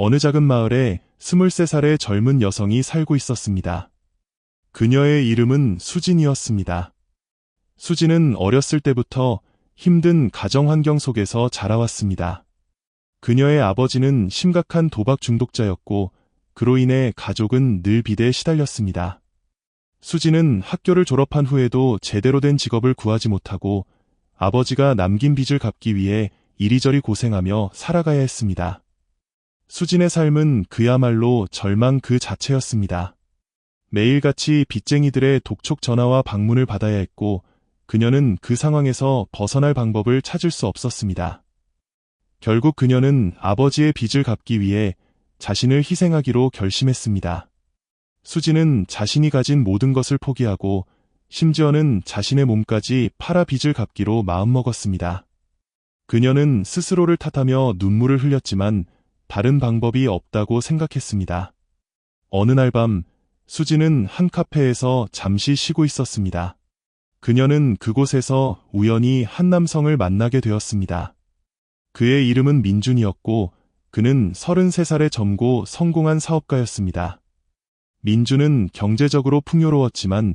어느 작은 마을에 23살의 젊은 여성이 살고 있었습니다. 그녀의 이름은 수진이었습니다. 수진은 어렸을 때부터 힘든 가정 환경 속에서 자라왔습니다. 그녀의 아버지는 심각한 도박 중독자였고 그로 인해 가족은 늘 비대에 시달렸습니다. 수진은 학교를 졸업한 후에도 제대로 된 직업을 구하지 못하고 아버지가 남긴 빚을 갚기 위해 이리저리 고생하며 살아가야 했습니다. 수진의 삶은 그야말로 절망 그 자체였습니다. 매일같이 빚쟁이들의 독촉 전화와 방문을 받아야 했고 그녀는 그 상황에서 벗어날 방법을 찾을 수 없었습니다. 결국 그녀는 아버지의 빚을 갚기 위해 자신을 희생하기로 결심했습니다. 수지는 자신이 가진 모든 것을 포기하고 심지어는 자신의 몸까지 팔아 빚을 갚기로 마음먹었습니다. 그녀는 스스로를 탓하며 눈물을 흘렸지만 다른 방법이 없다고 생각했습니다. 어느 날 밤 수지는 한 카페에서 잠시 쉬고 있었습니다. 그녀는 그곳에서 우연히 한 남성을 만나게 되었습니다. 그의 이름은 민준이었고 그는 33살의 젊고 성공한 사업가였습니다. 민준은 경제적으로 풍요로웠지만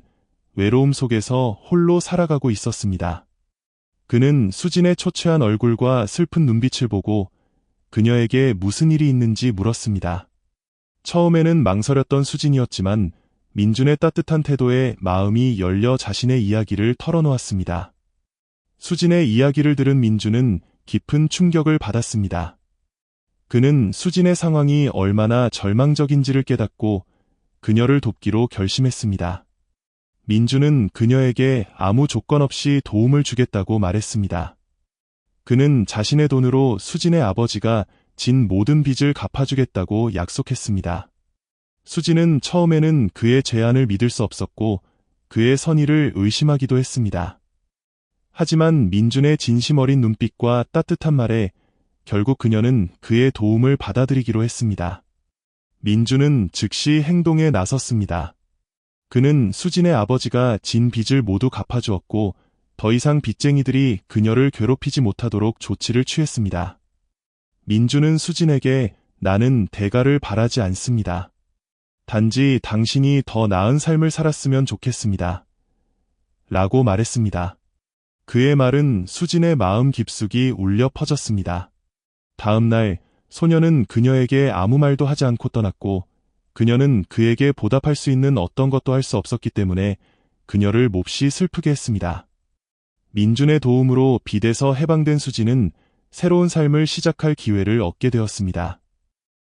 외로움 속에서 홀로 살아가고 있었습니다. 그는 수진의 초췌한 얼굴과 슬픈 눈빛을 보고 그녀에게 무슨 일이 있는지 물었습니다. 처음에는 망설였던 수진이었지만 민준의 따뜻한 태도에 마음이 열려 자신의 이야기를 털어놓았습니다. 수진의 이야기를 들은 민준은 깊은 충격을 받았습니다. 그는 수진의 상황이 얼마나 절망적인지를 깨닫고 그녀를 돕기로 결심했습니다. 민주는 그녀에게 아무 조건 없이 도움을 주겠다고 말했습니다. 그는 자신의 돈으로 수진의 아버지가 진 모든 빚을 갚아주겠다고 약속했습니다. 수진은 처음에는 그의 제안을 믿을 수 없었고 그의 선의를 의심하기도 했습니다. 하지만 민준의 진심 어린 눈빛과 따뜻한 말에 결국 그녀는 그의 도움을 받아들이기로 했습니다. 민준은 즉시 행동에 나섰습니다. 그는 수진의 아버지가 진 빚을 모두 갚아주었고 더 이상 빚쟁이들이 그녀를 괴롭히지 못하도록 조치를 취했습니다. 민준은 수진에게 나는 대가를 바라지 않습니다. 단지 당신이 더 나은 삶을 살았으면 좋겠습니다. 라고 말했습니다. 그의 말은 수진의 마음 깊숙이 울려 퍼졌습니다. 다음 날 소녀는 그녀에게 아무 말도 하지 않고 떠났고 그녀는 그에게 보답할 수 있는 어떤 것도 할 수 없었기 때문에 그녀를 몹시 슬프게 했습니다. 민준의 도움으로 빚에서 해방된 수지는 새로운 삶을 시작할 기회를 얻게 되었습니다.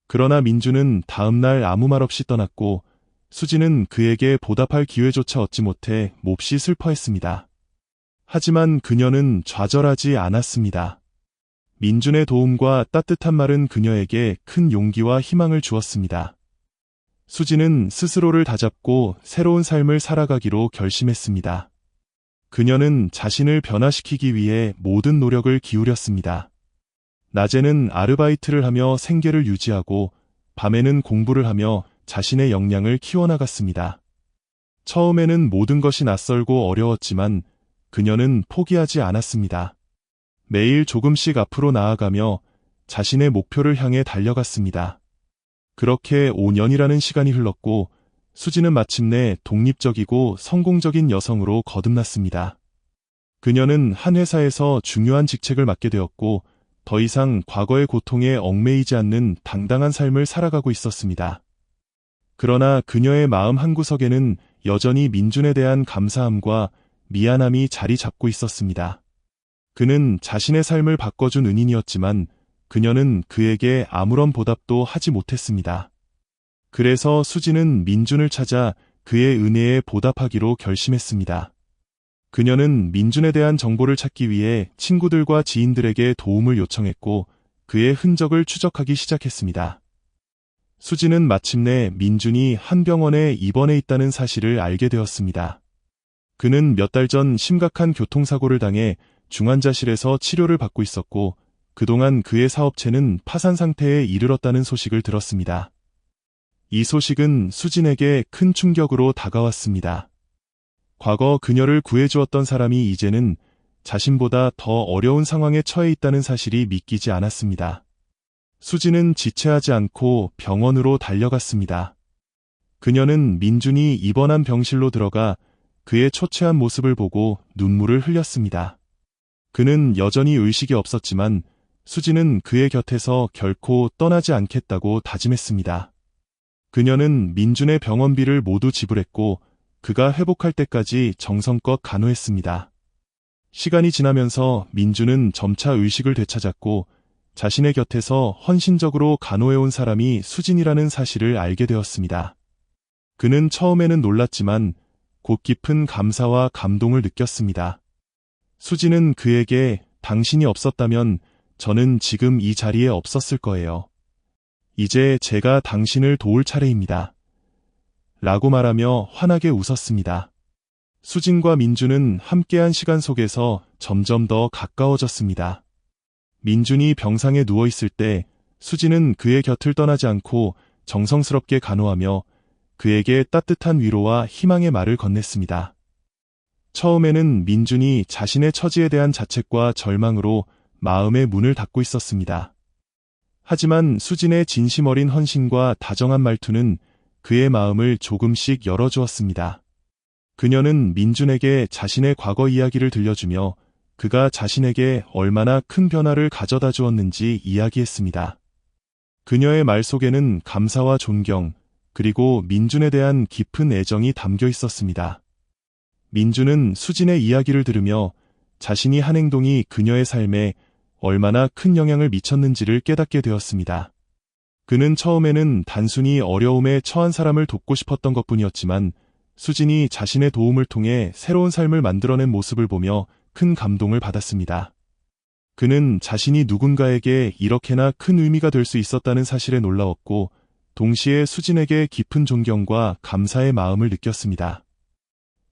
그러나 민준은 다음날 아무 말 없이 떠났고 수지는 그에게 보답할 기회조차 얻지 못해 몹시 슬퍼했습니다. 하지만 그녀는 좌절하지 않았습니다. 민준의 도움과 따뜻한 말은 그녀에게 큰 용기와 희망을 주었습니다. 수지는 스스로를 다잡고 새로운 삶을 살아가기로 결심했습니다. 그녀는 자신을 변화시키기 위해 모든 노력을 기울였습니다. 낮에는 아르바이트를 하며 생계를 유지하고 밤에는 공부를 하며 자신의 역량을 키워나갔습니다. 처음에는 모든 것이 낯설고 어려웠지만 그녀는 포기하지 않았습니다. 매일 조금씩 앞으로 나아가며 자신의 목표를 향해 달려갔습니다. 그렇게 5년이라는 시간이 흘렀고 수지는 마침내 독립적이고 성공적인 여성으로 거듭났습니다. 그녀는 한 회사에서 중요한 직책을 맡게 되었고 더 이상 과거의 고통에 얽매이지 않는 당당한 삶을 살아가고 있었습니다. 그러나 그녀의 마음 한구석에는 여전히 민준에 대한 감사함과 미안함이 자리 잡고 있었습니다. 그는 자신의 삶을 바꿔준 은인이었지만 그녀는 그에게 아무런 보답도 하지 못했습니다. 그래서 수지는 민준을 찾아 그의 은혜에 보답하기로 결심했습니다. 그녀는 민준에 대한 정보를 찾기 위해 친구들과 지인들에게 도움을 요청했고 그의 흔적을 추적하기 시작했습니다. 수지는 마침내 민준이 한 병원에 입원해 있다는 사실을 알게 되었습니다. 그는 몇 달 전 심각한 교통사고를 당해 중환자실에서 치료를 받고 있었고 그동안 그의 사업체는 파산 상태에 이르렀다는 소식을 들었습니다. 이 소식은 수진에게 큰 충격으로 다가왔습니다. 과거 그녀를 구해주었던 사람이 이제는 자신보다 더 어려운 상황에 처해 있다는 사실이 믿기지 않았습니다. 수지는 지체하지 않고 병원으로 달려갔습니다. 그녀는 민준이 입원한 병실로 들어가 그의 초췌한 모습을 보고 눈물을 흘렸습니다. 그는 여전히 의식이 없었지만 수지는 그의 곁에서 결코 떠나지 않겠다고 다짐했습니다. 그녀는 민준의 병원비를 모두 지불했고 그가 회복할 때까지 정성껏 간호했습니다. 시간이 지나면서 민준은 점차 의식을 되찾았고 자신의 곁에서 헌신적으로 간호해온 사람이 수진이라는 사실을 알게 되었습니다. 그는 처음에는 놀랐지만 곧 깊은 감사와 감동을 느꼈습니다. 수진은 그에게 당신이 없었다면 저는 지금 이 자리에 없었을 거예요. 이제 제가 당신을 도울 차례입니다. 라고 말하며 환하게 웃었습니다. 수진과 민준은 함께한 시간 속에서 점점 더 가까워졌습니다. 민준이 병상에 누워있을 때 수진은 그의 곁을 떠나지 않고 정성스럽게 간호하며 그에게 따뜻한 위로와 희망의 말을 건넸습니다. 처음에는 민준이 자신의 처지에 대한 자책과 절망으로 마음의 문을 닫고 있었습니다. 하지만 수진의 진심 어린 헌신과 다정한 말투는 그의 마음을 조금씩 열어주었습니다. 그녀는 민준에게 자신의 과거 이야기를 들려주며 그가 자신에게 얼마나 큰 변화를 가져다 주었는지 이야기했습니다. 그녀의 말 속에는 감사와 존경, 그리고 민준에 대한 깊은 애정이 담겨 있었습니다. 민준은 수진의 이야기를 들으며 자신이 한 행동이 그녀의 삶에 얼마나 큰 영향을 미쳤는지를 깨닫게 되었습니다. 그는 처음에는 단순히 어려움에 처한 사람을 돕고 싶었던 것 뿐이었지만 수진이 자신의 도움을 통해 새로운 삶을 만들어낸 모습을 보며 큰 감동을 받았습니다. 그는 자신이 누군가에게 이렇게나 큰 의미가 될 수 있었다는 사실에 놀라웠고 동시에 수진에게 깊은 존경과 감사의 마음을 느꼈습니다.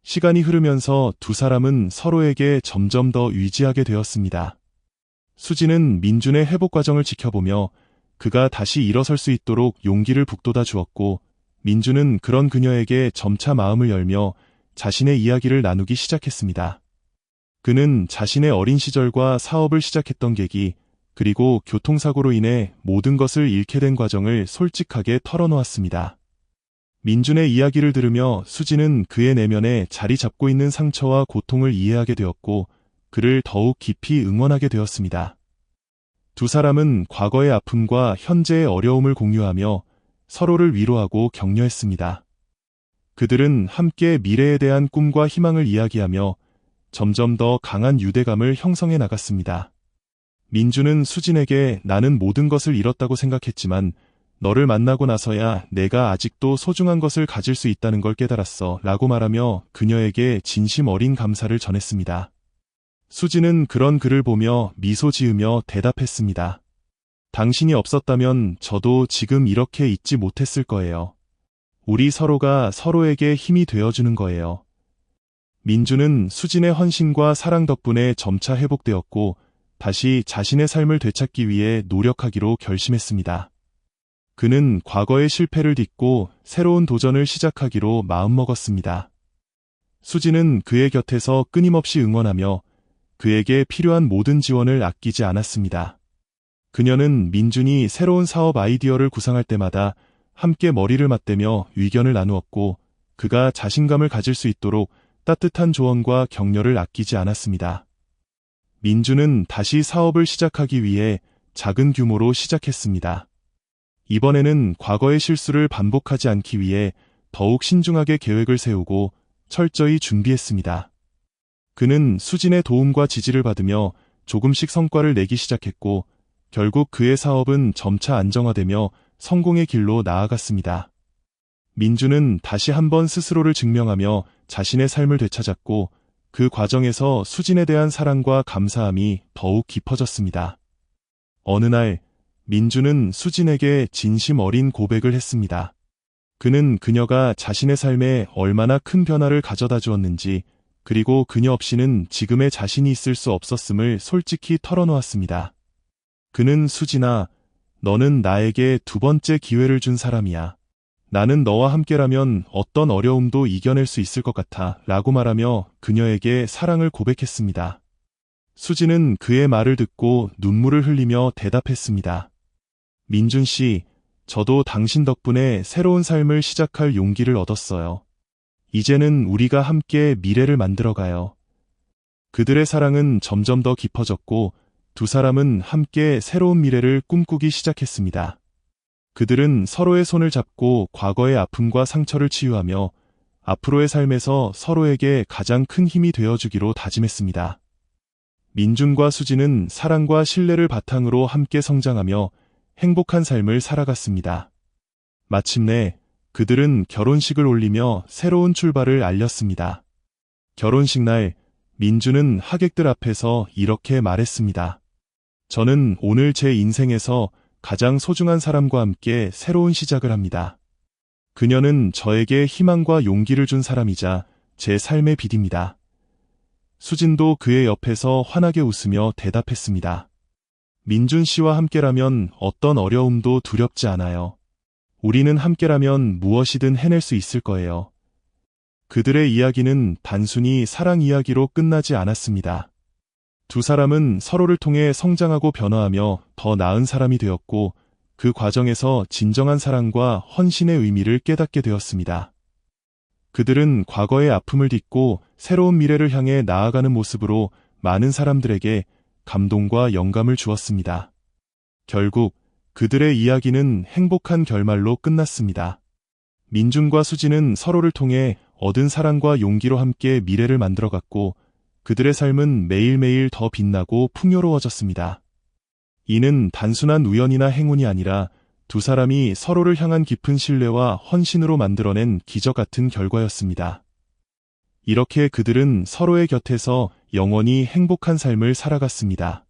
시간이 흐르면서 두 사람은 서로에게 점점 더 의지하게 되었습니다. 수진은 민준의 회복 과정을 지켜보며 그가 다시 일어설 수 있도록 용기를 북돋아 주었고 민준은 그런 그녀에게 점차 마음을 열며 자신의 이야기를 나누기 시작했습니다. 그는 자신의 어린 시절과 사업을 시작했던 계기, 그리고 교통사고로 인해 모든 것을 잃게 된 과정을 솔직하게 털어놓았습니다. 민준의 이야기를 들으며 수지는 그의 내면에 자리 잡고 있는 상처와 고통을 이해하게 되었고 그를 더욱 깊이 응원하게 되었습니다. 두 사람은 과거의 아픔과 현재의 어려움을 공유하며 서로를 위로하고 격려했습니다. 그들은 함께 미래에 대한 꿈과 희망을 이야기하며 점점 더 강한 유대감을 형성해 나갔습니다. 민주는 수진에게 나는 모든 것을 잃었다고 생각했지만 너를 만나고 나서야 내가 아직도 소중한 것을 가질 수 있다는 걸 깨달았어 라고 말하며 그녀에게 진심 어린 감사를 전했습니다. 수진은 그런 글을 보며 미소 지으며 대답했습니다. 당신이 없었다면 저도 지금 이렇게 있지 못했을 거예요. 우리 서로가 서로에게 힘이 되어주는 거예요. 민주는 수진의 헌신과 사랑 덕분에 점차 회복되었고 다시 자신의 삶을 되찾기 위해 노력하기로 결심했습니다. 그는 과거의 실패를 딛고 새로운 도전을 시작하기로 마음먹었습니다. 수지는 그의 곁에서 끊임없이 응원하며 그에게 필요한 모든 지원을 아끼지 않았습니다. 그녀는 민준이 새로운 사업 아이디어를 구상할 때마다 함께 머리를 맞대며 의견을 나누었고 그가 자신감을 가질 수 있도록 따뜻한 조언과 격려를 아끼지 않았습니다. 민주는 다시 사업을 시작하기 위해 작은 규모로 시작했습니다. 이번에는 과거의 실수를 반복하지 않기 위해 더욱 신중하게 계획을 세우고 철저히 준비했습니다. 그는 수진의 도움과 지지를 받으며 조금씩 성과를 내기 시작했고 결국 그의 사업은 점차 안정화되며 성공의 길로 나아갔습니다. 민주는 다시 한번 스스로를 증명하며 자신의 삶을 되찾았고 그 과정에서 수진에 대한 사랑과 감사함이 더욱 깊어졌습니다. 어느 날 민주는 수진에게 진심 어린 고백을 했습니다. 그는 그녀가 자신의 삶에 얼마나 큰 변화를 가져다 주었는지 그리고 그녀 없이는 지금의 자신이 있을 수 없었음을 솔직히 털어놓았습니다. 그는 수진아, 너는 나에게 두 번째 기회를 준 사람이야. 나는 너와 함께라면 어떤 어려움도 이겨낼 수 있을 것 같아 라고 말하며 그녀에게 사랑을 고백했습니다. 수지는 그의 말을 듣고 눈물을 흘리며 대답했습니다. 민준 씨, 저도 당신 덕분에 새로운 삶을 시작할 용기를 얻었어요. 이제는 우리가 함께 미래를 만들어가요. 그들의 사랑은 점점 더 깊어졌고 두 사람은 함께 새로운 미래를 꿈꾸기 시작했습니다. 그들은 서로의 손을 잡고 과거의 아픔과 상처를 치유하며 앞으로의 삶에서 서로에게 가장 큰 힘이 되어주기로 다짐했습니다. 민준과 수지는 사랑과 신뢰를 바탕으로 함께 성장하며 행복한 삶을 살아갔습니다. 마침내 그들은 결혼식을 올리며 새로운 출발을 알렸습니다. 결혼식 날 민주는 하객들 앞에서 이렇게 말했습니다. 저는 오늘 제 인생에서 가장 소중한 사람과 함께 새로운 시작을 합니다. 그녀는 저에게 희망과 용기를 준 사람이자 제 삶의 빛입니다. 수진도 그의 옆에서 환하게 웃으며 대답했습니다. 민준 씨와 함께라면 어떤 어려움도 두렵지 않아요. 우리는 함께라면 무엇이든 해낼 수 있을 거예요. 그들의 이야기는 단순히 사랑 이야기로 끝나지 않았습니다. 두 사람은 서로를 통해 성장하고 변화하며 더 나은 사람이 되었고 그 과정에서 진정한 사랑과 헌신의 의미를 깨닫게 되었습니다. 그들은 과거의 아픔을 딛고 새로운 미래를 향해 나아가는 모습으로 많은 사람들에게 감동과 영감을 주었습니다. 결국 그들의 이야기는 행복한 결말로 끝났습니다. 민준과 수지는 서로를 통해 얻은 사랑과 용기로 함께 미래를 만들어갔고 그들의 삶은 매일매일 더 빛나고 풍요로워졌습니다. 이는 단순한 우연이나 행운이 아니라 두 사람이 서로를 향한 깊은 신뢰와 헌신으로 만들어낸 기적 같은 결과였습니다. 이렇게 그들은 서로의 곁에서 영원히 행복한 삶을 살아갔습니다.